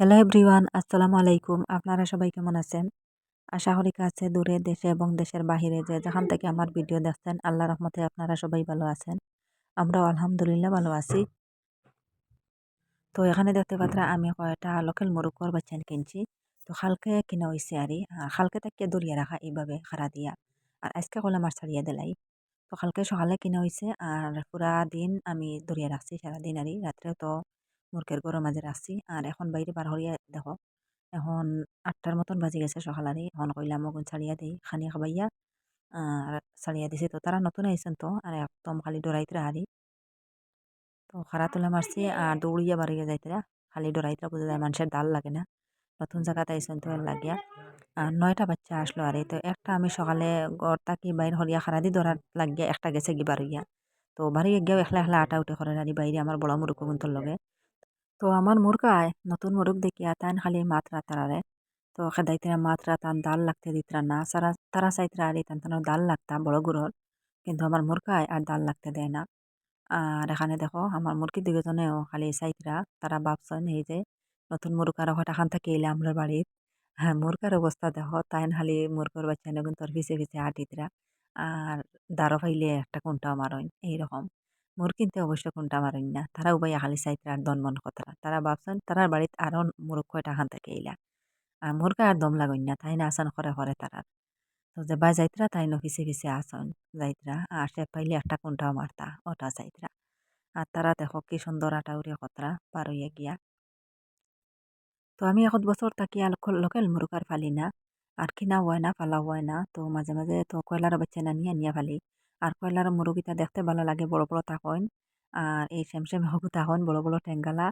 Hello everyone আসসালামু আলাইকুম। আপনারা সবাই কেমন আছেন? আশা করি কাছে, দূরে, দেশে এবং দেশের বাহিরে যে যেখান থেকে আমার ভিডিও দেখছেন, আল্লাহ রহমতে আপনারা সবাই ভালো আছেন। আমরাও আলহামদুলিল্লাহ ভালো আছি। তো এখানে দেখতে পাত্রা আমি কয়েকটা লোকাল মুরুকর বাচ্চান কিনছি। তো খালকে কিনা হয়েছে আর খালকে তাকে দরিয়া রাখা, এইভাবে খারা দিয়া। আর আজকে কলে মাছ ছাড়িয়ে দিলাই। তো কালকে সকালে কিনা হয়েছে আর পুরা দিন আমি দরিয়া রাখছি, সারাদিন আরই রাত্রেও তো মুরগের গরম মাঝে রাখছি। আর এখন বাইরে বার হরিয়া দেখো, এখন আটটার মতন বাজে গেছে সকালারে। এখন কইলাম মগুন ছাড়িয়া দিই, খানি খাবাইয়া, আর ছাড়িয়া দিছি তো তারা নতুন আইসেন তো, আর একদম খালি ডরাইতরা হারি। তো খারা তোলা মারছি আর দৌড়িয়া বাড়িয়ে যাইতরা খালি ডরাইতরা বুঝা যায় মানুষের ডাল লাগে না। নতুন জায়গাতে আইসেন তো লাগিয়া। আর নয়টা বাচ্চা আসলো আর, তো একটা আমি সকালে গড় তাকি বাইর হরিয়া খারা দি ধরার লাগিয়া একটা গেছে গি বারইয়া তো বাড়িয়ে গিয়েও একলা একলা আটা উঠে করে রানি বাইরে আমার বড় মুরুখ লগে। তো আমার মুরগায় নতুন মুরগ দেখিয়া তান খালি মাত রাতারে তো খেদাইতে মাত তান দাল লাগতে দিতরা না, সারা, তারা চাইতরা আর তান তানোর দাল লাগতা, বড় গুড়র কিন্তু আমার মুরগায় আর দাল লাগতে দেয় না। আর এখানে দেখো, আমার মুরগি দুজনেও খালি চাইতরা, তারা ভাবছেন এই যে নতুন মুরগার হঠাৎ খান থেকে এলে আমরা বাড়ির হ্যাঁ মুরগার অবস্থা দেখো তাই খালি মুরগর বাচ্চা নেগুন তোর পিছে পিছে হাঁটিতরা আর দাঁড়ো ফাইলে একটা কোনটা মারইন, এইরকম। মোর কিন্তু অবশ্য কোনটা মারেন না। তারা উবাই খালি চাইতে আর দন মন কতরা তারা ভাবছেন তারার বাড়িতে আরও মুরগ কয়টা খান থেকে ইলা। আর মোরকা আর দম লাগাইন না, তাই না আসান করে করে তারার। তো যে বাই যাইতরা, তাই ন পিছে পিছে আসন যাইতরা। আর সে পাইলে একটা কোনটাও মারতা, ওটা যাইতরা। আর তারা দেখো কি সুন্দর আটা উড়িয়া কতরা পার হইয়া গিয়া। তো আমি এখন বছর তাকিয়া লোকাল মুরগার ফালি না। আর কিনা হয় না ফালা হয় না। তো মাঝে মাঝে তো কয়লার বাচ্চা না, নিয়ে নিয়ে ফালি। আর কয়লার মুরগিটা দেখতে ভালো লাগে, বড় বড় থাকেন আর এই শ্যামশ্যাম হবু থাকেন বড় বড় টেঙ্গালা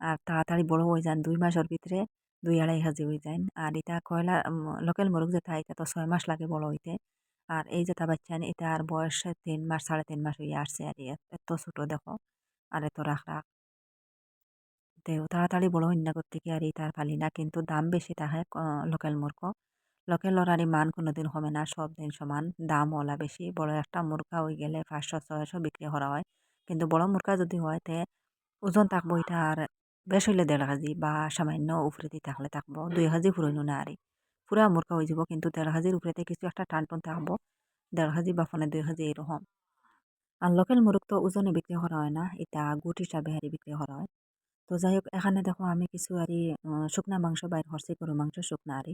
আর তাড়াতাড়ি বড় হয়ে যান দুই মাসের ভিতরে দুই আড়াই হাজি হয়ে যায় আর এটা কয়লা লোকাল মুরগ যেটা, এটা তো ছয় মাস লাগে বড় হইতে। আর এই যেটা বাচ্চা এটা আর বয়স তিন মাস, সাড়ে তিন মাস হয়ে আসছে আর এত ছোটো দেখো। আর এত রাখ রাখ। তেও তাড়াতাড়ি বড় হইন না করতে আর এই তার ফালি না, কিন্তু দাম বেশি থাকে লোকাল মুরগ। লোকেলর আর মান কোনোদিন কমে না, সব দিন সমান দাম ওলা বেশি। বড় একটা মুরগা হয়ে গেলে পাঁচশো, ছয়শো বিক্রি করা হয়। কিন্তু বড় মুরগা যদি হয়, তে ওজন থাকব এটা আর বেশ হইলে দেড় কেজি বা সামান্য উফরেতে থাকলে থাকব, দুই কেজি ফুরইনো না আর পুরা মুরগা হয়ে যাব, কিন্তু দেড় কেজির উপরেতে কিছু একটা টান টান থাকব, দেড় কেজি বা ফোনে দুই কেজি এরকম। আর লোকাল মুরগ তো ওজনে বিক্রি করা হয় না, এটা গুট হিসাবে হারি বিক্রি করা হয়। তো যাই হোক, এখানে দেখো আমি কিছু আর শুকনা মাংস বাইর করছি গরু মাংস শুকনা আরি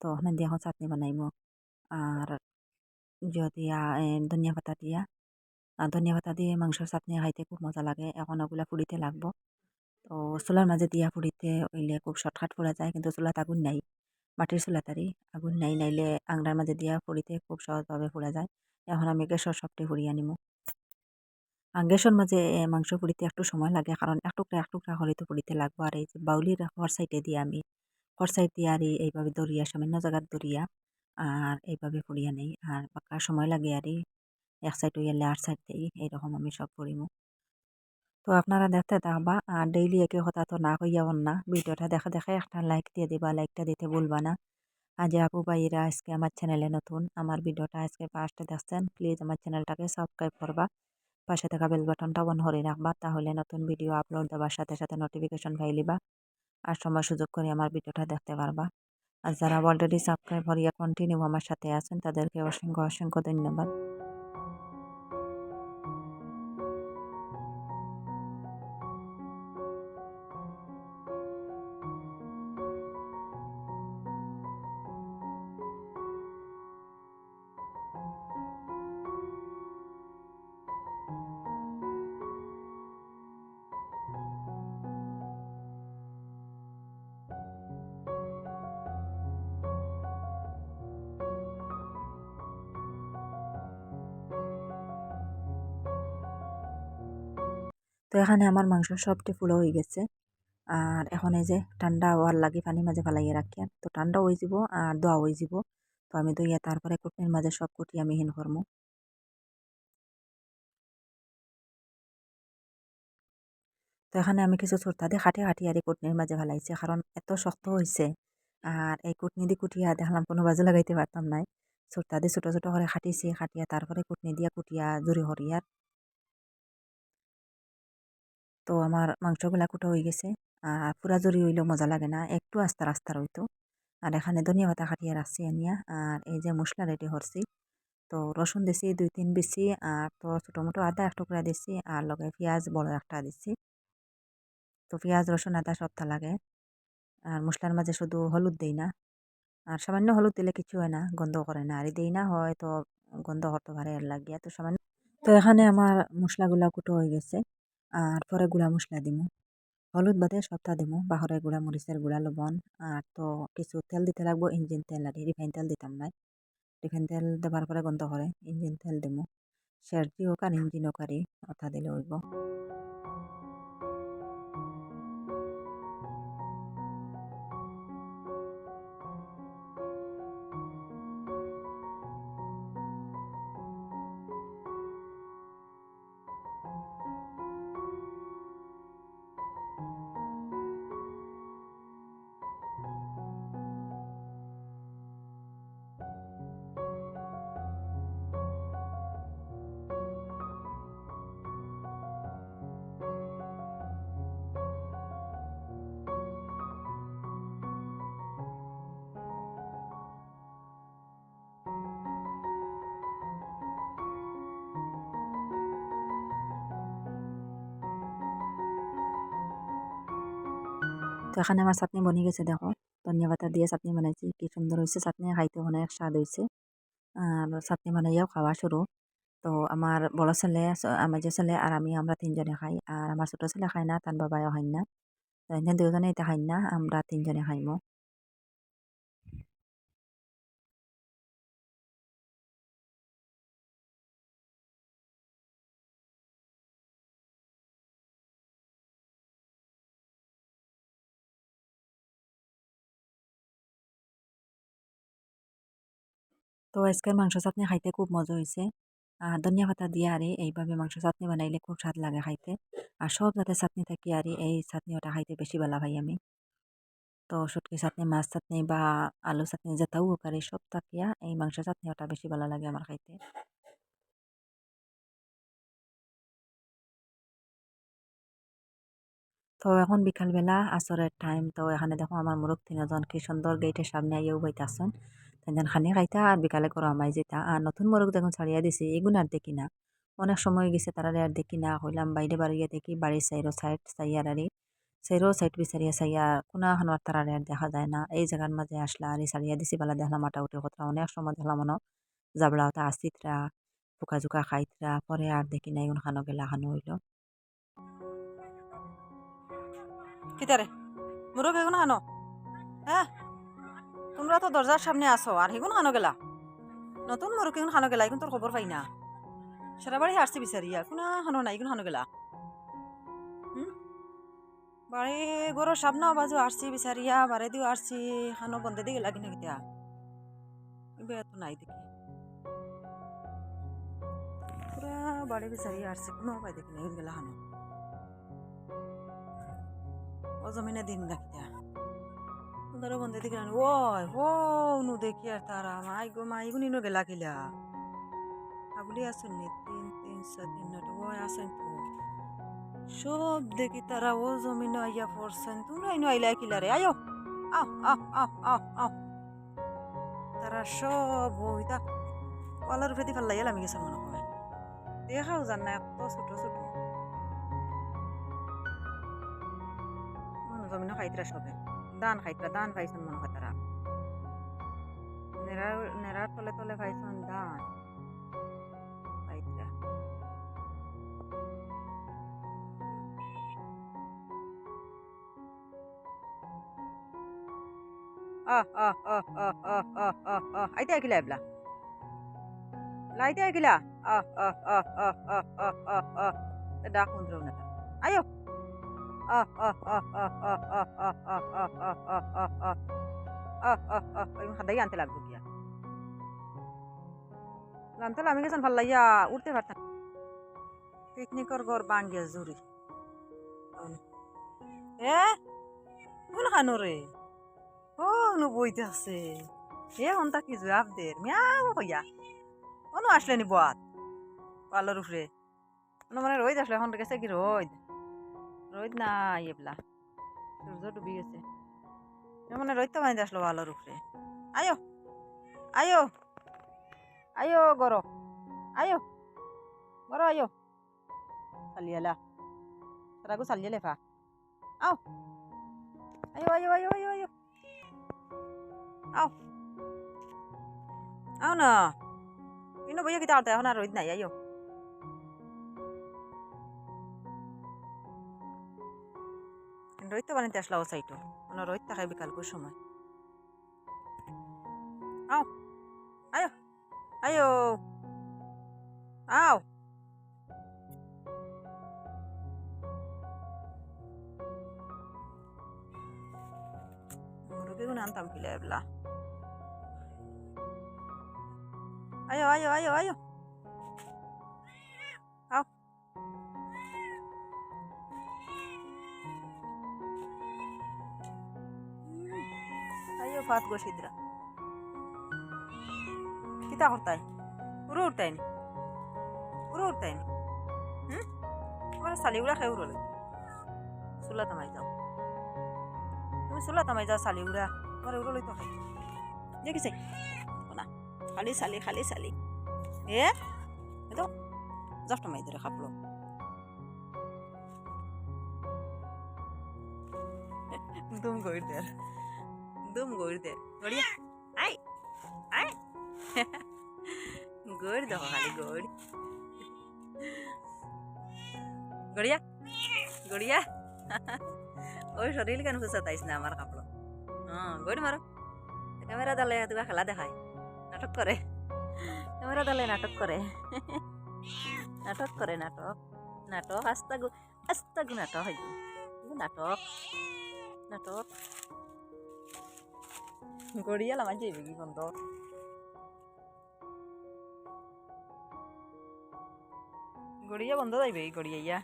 তো ওখানে এখন চাটনি বানাইমো আর দিয়া ধনিয়া পাতা দিয়া ধনিয়া পাতা দিয়ে মাংসর চাটনি খাইতে খুব মজা লাগে এখন ওগুলা ফুড়িতে লাগবো তো চুলার মাঝে দিয়া ফুড়িতে ওইলে খুব শর্টকাট ফুরা যায় কিন্তু চুলাত আগুন নাই মাটির চুলাতারি আগুন নাই নাইলে আংরার মাঝে দিয়া ফুড়িতে খুব সহজভাবে ফুরা যায় এখন আমি গ্যাসর সবটি ফুড়িয়ে আনিমো গ্যাসের মাঝে মাংস পুড়িতে একটু সময় লাগে কারণ এক টুকরা এক টুকরা হলে তো পুড়িতে লাগবো আর এই যে বাউলির হর সাইডে দিয়ে আমি হর দিয়ে আর এইভাবে দরিয়া সামান্য জায়গার দরিয়া আর এইভাবে পুড়িয়া নেই। আর পাকা সময় লাগে আর এক সাইড হইয়ালে আর সাইড দেই, এইরকম আমি সব পড়িমু তো আপনারা দেখতে থাকবা, আর ডেইলি একে কথা তো না কইয়াও না। ভিডিওটা দেখা দেখে একটা লাইক দিয়ে দিবা লাইকটা দিতে ভুলবা না। আজ আপু ভাইরা আজকে আমার চ্যানেলে নতুন, আমার ভিডিওটা আজকে ফার্স্টে দেখছেন প্লিজ আমার চ্যানেলটাকে সাবস্ক্রাইব করবা। পাশে থাকা বেল বাটনটা অন করে রাখবা, তাহলে নতুন ভিডিও আপলোড দেওয়ার সাথে সাথে নোটিফিকেশন পাইলিবা আর সময় সুযোগ করে আমার ভিডিওটা দেখতে পারবা। আর যারা অলরেডি সাবস্ক্রাইব করিয়া কন্টিনিউ আমার সাথে আছেন, তাদেরকে অসংখ্য অসংখ্য ধন্যবাদ। তো এখানে আমার মাংস সবটি ফুলো হয়ে গেছে। আর এখন এই যে ঠান্ডা হওয়ার লাগে পানি মাঝে ফালাইয়ে রাখি। তো ঠান্ডা হয়ে যাব আর দোয়া হয়ে যাব। তো আমি দইয়া তারপরে কুটনির মাঝে সব কুটি আমি হিন করব তো এখানে আমি কিছু সুরতা দিয়ে খাটি খাটি আর এই কুটনির মাঝে ফেলাইছি। কারণ এত শক্ত হয়েছে আর এই কুটনি দিয়ে কুটিয়া দেখলাম কোনো বাজে লাগাইতে পারতাম নাই। সুরতা দিয়ে ছোটো ছোটো করে খাটিছি। খাটিয়া তারপরে কুটনি দিয়া কুটিয়া জুড়ি হরিয়ার তো আমার মাংসগুলা কুটো হয়ে গেছে। আর পুরা জরি হইলেও মজা লাগে না। একটু আস্তার আস্তার হইতো আর এখানে ধনিয়া পাতা কাটিয়ে রাখছি আনিয়া আর এই যে মশলা রেডি করছি তো রসুন দিছি, দুই তিন বিছি। আর তো ছোটো মোটো আদা এক টুকরা দিছি। আর লগে পেঁয়াজ বড় একটা দিছি। তো পেঁয়াজ রসুন আদা সবটা লাগে। আর মশলার মাঝে শুধু হলুদ দেই না। আর সামান্য হলুদ দিলে কিছু হয় না, গন্ধ করে না। আর দেই না হয়, তো গন্ধ করতে পারে এর লাগিয়া তো সামান্য তো এখানে আমার মশলাগুলা কুটো হয়ে গেছে। আর পরে গুঁড়া মশলা দিমু। হলুদ বাদে সবটা দিমু। বাহরের গুঁড়া, মরিচের গুঁড়া, লবণ আর তো কিছু তেল দিতে লাগবো, ইঞ্জিন তেল আর রিফাইন তেল দিতাম নাই রিফাইন তেল দেবার পরে গন্ধ করে ইঞ্জিন তেল দিমু। সেরজি হোক আর ইঞ্জিন হোক আর দিলে হইব। তো এখানে আমার চাটনি বনি গেছে, দেখো। ধনিয়া পাতা দিয়ে চাটনি বানাইছি, কি সুন্দর হয়েছে চাটনি, খাইতে অনেক স্বাদ হয়েছে আর চাটনি বানাইয়াও খাওয়া শুরু। তো আমার বড় ছেলে আমার যে ছেলে আর আমি, আমরা তিনজনে খাই। আর আমার ছোটো ছেলে খাই না, তার বাবাও খাই না। তো এনে দুজনে এটা খাই না, আমরা তিনজনে খাইমো। তো আজকের মাংস চাটনি খাইতে খুব মজা হয়েছে আর ধনিয়া পাতা দিয়ে আরে এইভাবে মাংস চাটনি বানাইলে খুব স্বাদ লাগে খাইতে। আর সব যাতে চাটনি থাকি আর এই চাটনি ওটা খাইতে বেশি ভালো ভাই আমি। তো শুটকি চাটনি, মাছ চাটনি বা আলু চাটনি যেটাও হোক আর সব থাকিয়া এই মাংস চাটনি ওটা বেশি ভালো লাগে আমার খাইতে। তো এখন বিকালবেলা আসরের টাইম তো এখানে দেখো আমার মুরগ তিনজন কি সুন্দর গেটের সামনে আইয়াও বইতাছেন তেন খানি খাইতা আর বিকালে করো আমাই যেতা আর নতুন মুরগ দেখুন ছাড়িয়া দিছি এগুন আর দেখি না অনেক সময় গেছে তারা আর দেখি না হইলাম বাইরে বাড়িয়ে দেখি বাড়ির সাইরো সাইড সাইয়ার আরে সাইরো সাইড বিচারিয়া সাইয়া কোনা খানোয়ার তারা আর দেখা যায় না এই জায়গার মাঝে আসলা আর ছাড়িয়া দিছি বেলা দেখলাম মাটা উঠে কথা অনেক সময় দেখলাম মনে জাবলা ওটা আসিতরা পোকা জোকা খাইতরা পরে আর দেখি না এগুন খানো গেলা খানো হইল কিতারে মুরগ এগুন খানো হ্যাঁ তোমরা তো দরজার সামনে আসো আর হেগুন খানো গেলা। নতুন এগুন খানো গেলা এখন তোর খবর পাই না। সেটা বাড়ি আসছে বিচারিয়া কোনা খানো নাই এগুন খানো গেলা। হুম? বাড়ি গরুর সামনে বাজু আসছি বিচারিয়া বাড়ি দিও আসছি খানো বন্ধে দিয়ে গেলা কিনা কিতা তো নাই দেখি। পুরা বাড়ি বিচারিয়া আসছে কোনো পাই দেখি না গেলা খানো। ও জমিনে দিন দেখিতা ধরো বন্ধে দিকে ওই ও নু দেখি আর তারা। মাই গো মাই গো নিনো গেলা কিলা আবুলি আসুন নি, তিন তিন সাত তিন নটা ওই আসেন তো। সব দেখি তারা, ও জমিনে আইয়া পড়ছেন। তুই আইনো আইলা কিলা রে? আয়ো। আও আও আও আও আও তারা সব ওইটা কলার উপরে দিয়ে ফাল্লাই আমি গেছে মনে হয়। দেখাও জান না, এত ছোট ছোট। জমিনে খাইতরা সবে। দান খাইতরা দান খাইছেন মনে হয় তারা নেড়ার নেড়ার তলে তলে খাইছেন দান খাইতরা আহ আহ আহ আহ আহ আহ আহ আহ আইতে আইকিলা এবলা লাইতে আইকিলা আহ আহ আহ আহ আহ আহ আহ আহ ডাক মন্দ্র না আয়ো হাদাই আনতে লাগবে গিয়া আনতে আমি গেছেন ভালো লাগিয়া উঠতে পারতাম। পিকনিকর ঘর বাঙ্গিয়া জুড়ি এ, কোন খানো রে ও নো বইতে আছে। এ কি জবাব দে। মিয়াও হইয়া। অনু আসলেনি বাত পালর উপরে অনু মানে রোহিত আসলে এখন গেছে কি রোহিত রোদ নাই এবলা সূর্য ডুবি গেছে। মানে রইতে বাঁধে আসলো আলোর উপরে। আয়ো আয়ো আয়ো গরো আয়ো গরো আয়ো। চালিয়ালা তারাগু চালিয়ালে ফা। আও, আয়ো আয়ো আয়ো আয়ো আয়ো। আও আও না। ইনো বইয়া কিতা আরতে এখন আর রোদ নাই, আয়ো। রোদ তো বানাইতে আসলা ও সাইটো মানে রোদ থাকে বিকালকুর সময়। আও, আয়ো আয়ো, আও। মুরগি গুণ আনতাম কিলে এবলা আয়ো আয়ো আয়ো আয়ো। আও। ফাত গোসিদ্রা কিতা করতাই উড়ো উঠতাই নি। উড়ো উঠতাই নি। হুম? আমার শালিগুড়া খাই উড়ো চুলা তামাই যাও তুমি চুলা তামাই যাও শালিগুড়া আমার উড়ো লইতো খাই দেখিছে? না। খালি চালি খালি চালি এ? এইটো জাফটা মাৰি দে খাপলো দুম কৰি দে। দুম কৰি দে। গড়িয়া। I I. গড়ি দেখো খালি গড়ি গড়িয়া গড়িয়া। ওই শরীর কেন খুঁচাতাইস না আমার কাপড় হ্যাঁ গড়ি মারো ক্যামেরা দালে তুই খেলা দেখায়। নাটক করে ক্যামেরা দালে নাটক করে নাটক করে নাটক। নাটক, আস্তাগু আস্তাগু নাটক হয়। নাটক। নাটক। যাইবে কি বন্ধ গড়িয়া বন্ধ যাইবে এই গড়িয়া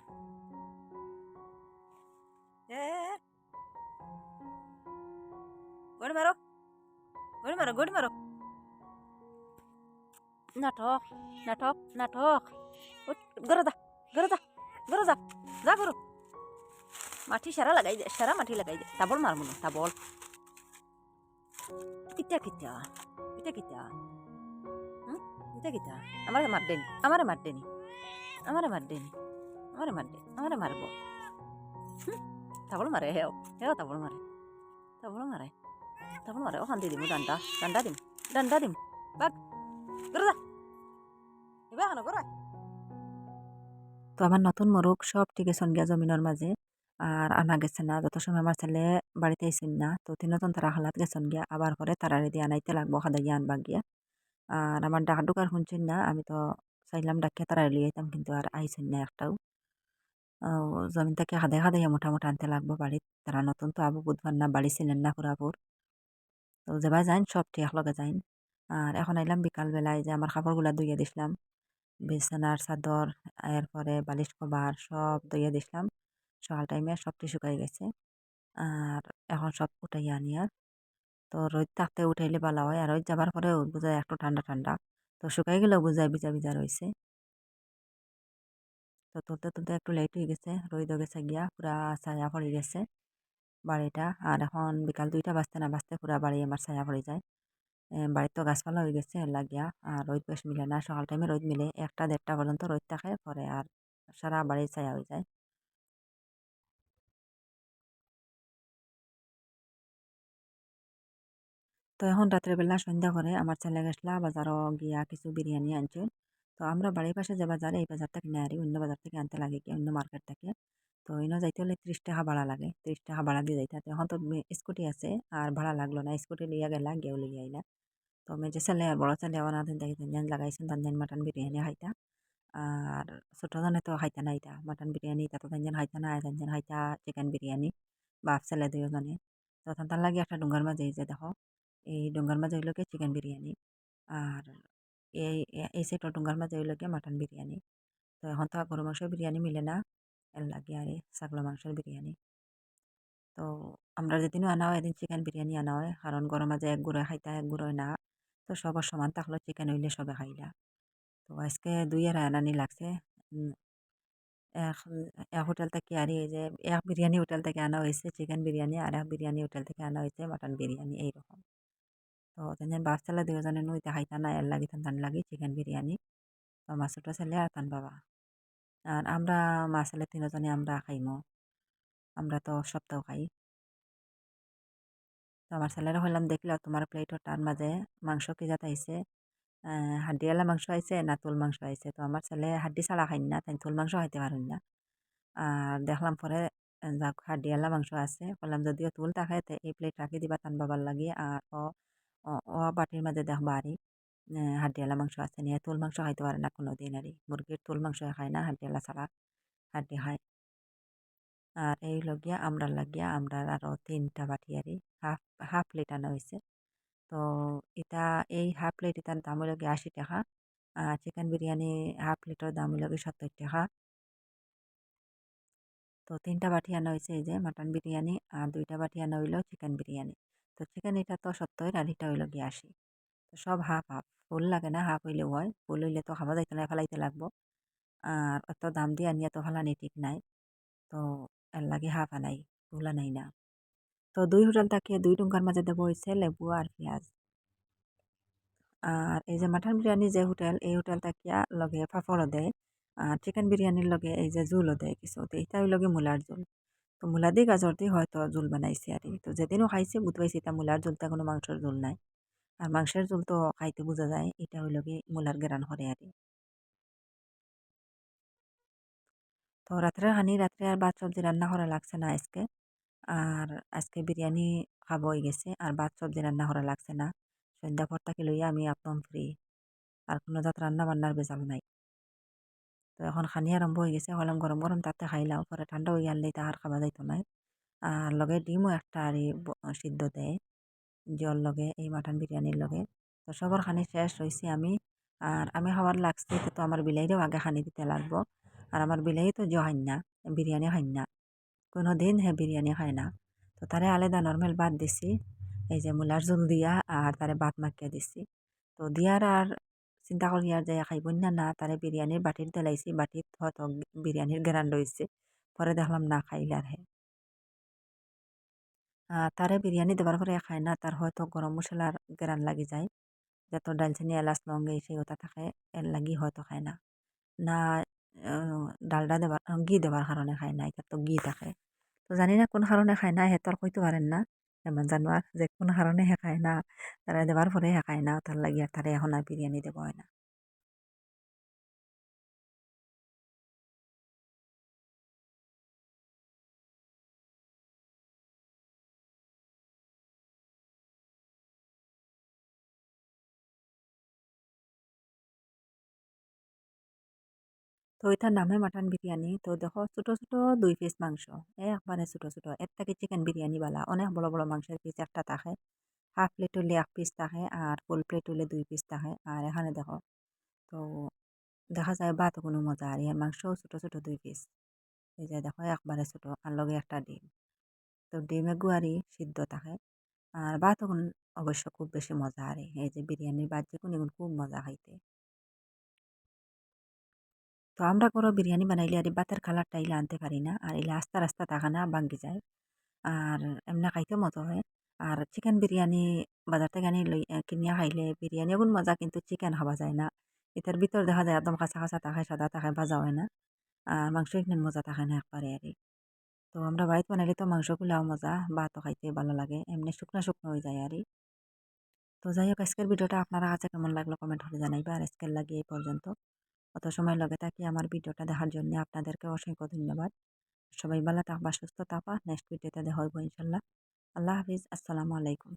এ গড়ি মারো গড়ি মারো গড়ি মারো নাটক নাটক নাটক গরো দা গরো দা যা যা মাটি সারা লাগাই দে সারা মাটি লাগাই দে তাবল মারমু না তাবল কিতা কিতা কিতা কিতা হুম কিতা আমারে মার দেনি আমারে মার দেনি আমারে মার দেনি আমারে মার দে আমারে মারবো তাবল মারে হেও হেও তাবল মারে তাবল মারে তাবল মারে ওখান দিয়ে দিমু ডান্ডা ডান্ডা দিম ডান্ডা দিম গরো যা এবার কেন গরো তো আমার নতুন মোরগ সব টিকে গিয়া জমিনের মাঝে আর আনা গেছে না। যত সময় আমার ছেলে বাড়িতে আইসেন না, তো তিনজন তারা হালাত গেছেন গিয়া, আবার পরে তারা রেডি আনাইতে লাগবো খাদা গিয়া আনবা গিয়া। আর আমার ডাক ডুকার শুনছেন না, আমি তো চাইলাম ডাকিয়া তারা লিয়ে আইতাম, কিন্তু আর আইসেন না একটাও। জমিন থেকে হাদে হাদাইয়া মোটামুটি আনতে লাগবো বাড়িত। তারা নতুন তো আবু বুধবার না, বাড়ি ছিলেন না পুরাপুর। তো যেবা যাইন, সব ঠিক একলগে যাইন। আর এখন আইলাম বিকালবেলায় যে আমার কাপড়গুলা ধুইয়া দিছিলাম। বিছানার চাদর, এরপরে বালিশ কভার, সব ধুইয়া দিছিলাম। সকাল টাইমে সবটি শুকাই গেছে। আর এখন সব উঠাইয়া আনি আর তো রোদ থাকতে উঠাইলে ভালো হয়। আর রোদ যাবার পরেও বোঝায় একটু ঠান্ডা ঠান্ডা। তো শুকাই গেলেও বোঝায় ভিজা ভিজা রয়েছে। তো তুলতে তুলতে একটু লেট হয়ে গেছে। রোদ গেছে গিয়া, পুরা ছায়া পড়ে গেছে বাড়িটা। আর এখন বিকাল দুইটা বাজতে না বাজতে পুরা বাড়ি আমার ছায়া পড়ে যায়। বাড়ির তো গাছপালা হয়ে গেছে লাগিয়া। আর রোদ বেশ মিলে না, সকাল টাইমে রোদ মিলে। একটা, দেড়টা পর্যন্ত রোদ থাকে, পরে আর সারা বাড়ির ছায়া হয়ে যায়। তো এখন রাত্রেবেলা সন্ধ্যা করে আমার ছেলে গেছলা বাজারও গিয়া কিছু বিরিয়ানি আনছে। তো আমরা বাড়ির পাশে যে বাজারে এই বাজার থেকে নেয়ারি অন্য বাজার থেকে আনতে লাগে কি, অন্য মার্কেট থেকে। তো ইনো যাইতে হলে ত্রিশ টাকা ভাড়া লাগে, ত্রিশ টাকা ভাড়া দিয়ে যাইতে এখন তো স্কুটি আছে আর ভাড়া লাগল না, স্কুটি লিয়া গেলা, গেও লিয়া আইলা। তো মেজে ছেলে আর বড় ছেলে দেখি তিনজন লাগাইছেন তিনজন মাটন বিরিয়ানি খাইতা। আর ছোটজনে তো খাইতা না ইতা মাটন বিরিয়ানি তা তো তিনজন খাইতা না তিনজন খাইতা চিকেন বিরিয়ানি, বাপ ছেলে দুজনে তো তার লাগে একটা ডুঙ্গার মাঝে যে দেখো এই ডুঙ্গার মাঝে হইলকে চিকেন বিরিয়ানি। আর এই এই সাইডের ডুঙ্গার মাঝে হইলকে মাটন বিরিয়ানি। তো এখন তো গরু মাংসের বিরিয়ানি মিলে না। এর লাগে আর ছাগল মাংসের বিরিয়ানি। তো আমরা যেদিনও আনা হয় এদিন চিকেন বিরিয়ানি আনা হয়। কারণ গরম মাঝে এক গুঁড়ো খাইতা এক গুঁড়োয় না। তো সবার সমান থাকল চিকেন হইলে সবে খাইলা। তো আজকে দুই আর আনানি লাগছে। এক হোটেল থেকে আর এই যে এক বিরিয়ানি হোটেল থেকে আনা হয়েছে চিকেন বিরিয়ানি। আর এক বিরিয়ানি হোটেল থেকে আনা হয়েছে মাটন বিরিয়ানি। এইরকম। তো তেনে বাপ ছেলে দুজনে নইতে খাইতা না এর লাগি তান লাগি চিকেন বিরিয়ানি তো আমার ছোট ছেলে আর তান বাবা। আর আমরা মা ছেলে তিনজনে আমরা খাইমো, আমরা তো সপ্তাহ খাই। তো আমার ছেলেরা হইলাম দেখল তোমার প্লেটর তার মাঝে মাংস কি জাত আইছে হাড্ডিওয়ালা মাংস আইছে না তুল মাংস আইছে তো আমার ছেলে হাড্ডি ছাড়া খাই না তাই তুল মাংস খাইতে পারেন না আর দেখলাম পরে যাক হাড্ডিওয়ালা মাংস আছে বললাম যদিও তুল থাকে এই প্লেট রাখি দিবা তান বাবার লাগি আর ও বাটির মাঝে দেখবা আরই হাড্ডিওয়ালা মাংস আছে নিয়ে তুল মাংস খাইতে পারে না কোনো দিন আরই মুরগির তুল মাংস খায় না হাড্ডিওয়ালা ছাড়া হাড্ডি খায় আর এই লগিয়া আমরা লাগিয়া আমরা আরও তিনটা বাটি আরই হাফ হাফ প্লেট আনা হয়েছে তো এটা এই হাফ প্লেট এটার দাম হইল গিয়ে আশি টাকা আর চিকেন বিরিয়ানি হাফ প্লেটের দাম হইল গিয়ে সত্তর টাকা তো তিনটা বাটি আনা হয়েছে এই যে মাটন বিরিয়ানি আর দুইটা বাটি আনা হইল চিকেন বিরিয়ানি তো চিকেন এটা তো আর এটা হইল গিয়ে আশি তো সব হাফ হাফ। ফুল লাগে না, হাফ হইলেও হয়। ফুল হইলে তো খাওয়া যাইতে না, ফেলাইতে লাগবো। আর অত দাম দিয়ে আনিয়া তো ফেলানি ঠিক নাই। তো এর লাগে হাফ আনাই, ফুল আনাই না। তো দুই হোটেল থেকে দুই টুঙ্কার মাঝে দেবো হয়েছে লেবু আর পেঁয়াজ। আর এই যে মাটন বিরিয়ানি যে হোটেল, এই হোটেল থাকিয়া লগে পাপড়ও দেয়। আর চিকেন বিরিয়ানির লগে এই যে জুলও দেয় কিছু। তো এটা লগে মূলার জুল তো মূলা দিয়ে গাজর দিয়ে হয়তো জোল বানাইছে আর তো। যেদিনও খাইছে বুধ পাইছে এটা মূলার জুলটা কোনো মাংসের জোল নাই। আর মাংসের জুল তো খাইতে বোঝা যায়, এটা হইল কি মূলার গেরান করে আর। তো রাত্রে হানি, রাত্রে আর ভাত সবজি রান্না করা লাগছে না আজকে। আর আজকে বিরিয়ানি খাব হয়ে গেছে, আর ভাত সবজি রান্না করা লাগছে না। সন্ধ্যা পর থেকে লইয়া আমি একদম ফ্রি আর কোনো জাত রান্না বান্নার বেজাল নাই। তো এখন খানি আরম্ভ হয়ে গেছে হলাম গরম গরম তাতে খাইলাম পরে ঠান্ডা হয়ে গেলে তাহার খাওয়া যাইতো নাই। আর লগে ডিমও একটা আর সিদ্ধ দেয় জল লগে, এই মাটন বিরিয়ানির লগে। তো সবার খানি শেষ হয়েছি আমি আর আমি খাবার লাগছে তো আমার বিলাইরেও আগে খানি দিতে লাগবো। আর আমার বিলাই তো জহাইন না বিরিয়ানি খাইন না, কোনো দিন হে বিরিয়ানি খায় না। তো তারে আলাদা নর্মাল ভাত দিছি, এই যে মূলার জল দিয়া আর তারে ভাত মাখিয়ে দিছি। তো দিয়ার আর চিন্তা করি আর যে খাইব। না না তারে বিরিয়ানির বাটির তেলাইছি বাটিত হয়তো বিরিয়ানির গেরান রয়েছে পরে দেখলাম না খাইলে হে। তারে বিরিয়ানি দেবার পরে খায় না তার হয়তো গরম মশলার গেরান লাগি যায়। যত ডালচিনি এলাচ লং এই সেই ওটা থাকে এর লাগি হয়তো খায় না। না ডালডা দেবার ঘি দেবার কারণে খায় না এটা তো ঘি থাকে। তো জানি না কোন কারণে খায় না হেতর কইতে পারেন না। এমন জানোয়ার যে কোন কারণে শেখায় না তারা দেওয়ার পরে শেখায় না তার লাগি আর তারা এখন আর বিরিয়ানি দেব হয় না তো এটার নামে মাটন বিরিয়ানি। তো দেখো ছোটো ছোটো দুই পিস মাংস এ একবারে ছোটো ছোটো। এর থেকে চিকেন বিরিয়ানি বালা, অনেক বড় বড় মাংসের পিস একটা থাকে হাফ প্লেট হলে এক পিস থাকে আর ফুল প্লেট হলে দুই পিস থাকে আর এখানে দেখো, তো দেখা যায় বাত কোনো মজা, আর এর মাংসও ছোটো ছোটো দুই পিস এই যে দেখো একবারে ছোটো, আর লগে একটা ডিম। তো ডিমে গুয়ারি সিদ্ধ থাকে আর বাত অবশ্য খুব বেশি মজা, আর এই যে বিরিয়ানির বাদ যে কোনো খুব মজা খাইতে। তো আমরা কোনো বিরিয়ানি বানাইলে আর বাতের কালারটা ইলে আনতে পারি না। আর ইলে আস্তা রাস্তা থাকে না ভাঙ্গি যায়। আর এমনি খাইতে মতো হয়। আর চিকেন বিরিয়ানি বাজার থেকে আনি লই কিনিয়া খাইলে বিরিয়ানি এগুন মজা কিন্তু চিকেন খাওয়া যায় না। এটার ভিতর দেখা যায় একদম কাঁচা কাঁচা থাকে সাদা থাকে ভাজা হয় না। আর মাংস এখানে মজা থাকে না একবারে আর তো আমরা বাড়িতে বানাইলে তো মাংসগুলাও মজা, ভাতও খাইতে ভালো লাগে, এমনি শুকনো শুকনো হয়ে যায় আর তো যাই হোক, আজকের ভিডিওটা আপনারা কাছে কেমন লাগল কমেন্ট করে জানাইবা। আর আজকের লাগে এই পর্যন্ত। অত সময় লগে থাকি আমার ভিডিওটা দেখার জন্য আপনাদেরকে অসংখ্য ধন্যবাদ। সবাই ভালো থাকবা সুস্থ থাকবা নেক্সট ভিডিওতে দেখা হইব ইনশাল্লাহ। আল্লাহ হাফিজ, আসসালামু আলাইকুম।